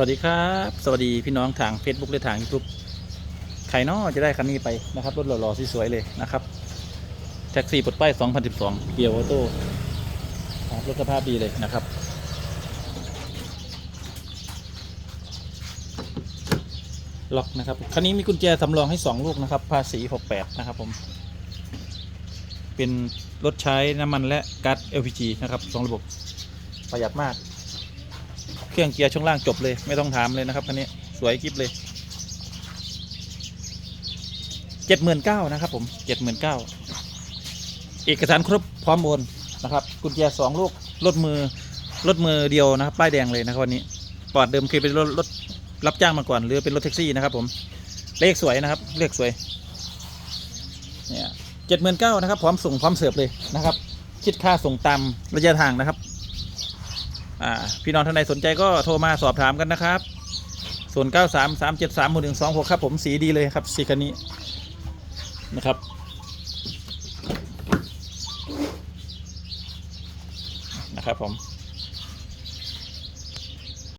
วัสดีครับ สวัสดีพี่น้องทาง Facebook และทาง YouTube ใครน้อจะได้คันนี้ไปนะครับรถหล่อๆสวยๆเลยนะครับแท็กซี่ปลดป้าย 2012 เกียร์ออโต้ครับรถสภาพดีเลยนะครับ ล็อกนะครับคันนี้มีกุญแจสำรองให้ 2 ลูกนะครับ ภาษี 68 นะครับผม เป็นรถใช้น้ำมันและก๊าซ LPG นะครับสองระบบประหยัดมาก รื่องเกียร์ช่วงล่างจบเลยไม่ต้องถามเลยนะครับคันนี้สวยกิฟเลยเจ็ดหมื่นเก้านะครับผมเจ็ดหมื่นเก้าเอกสารครบพร้อมโอนนะครับกุญแจสองลูกรถมือรถมือเดียวนะครับป้ายแดงเลยนะครับวันนี้ปอดเดิมเคยเป็นรถรถรับจ้างมาก่อนหรือเป็นรถแท็กซี่นะครับผมเลขสวยนะครับเลขสวยเนี่ยเจ็ดหมื่นเก้านะครับพร้อมส่งพร้อมเสิร์ฟเลยนะครับ คิดค่าส่งตามระยะทางนะครับ พี่น้องท่านใดสนใจก็โทรมาสอบถามกันนะครับส่วน9 3 3 7 3 1 1 2 6ครับผมสีดีเลยครับสีคันนี้นะครับ นะครับผม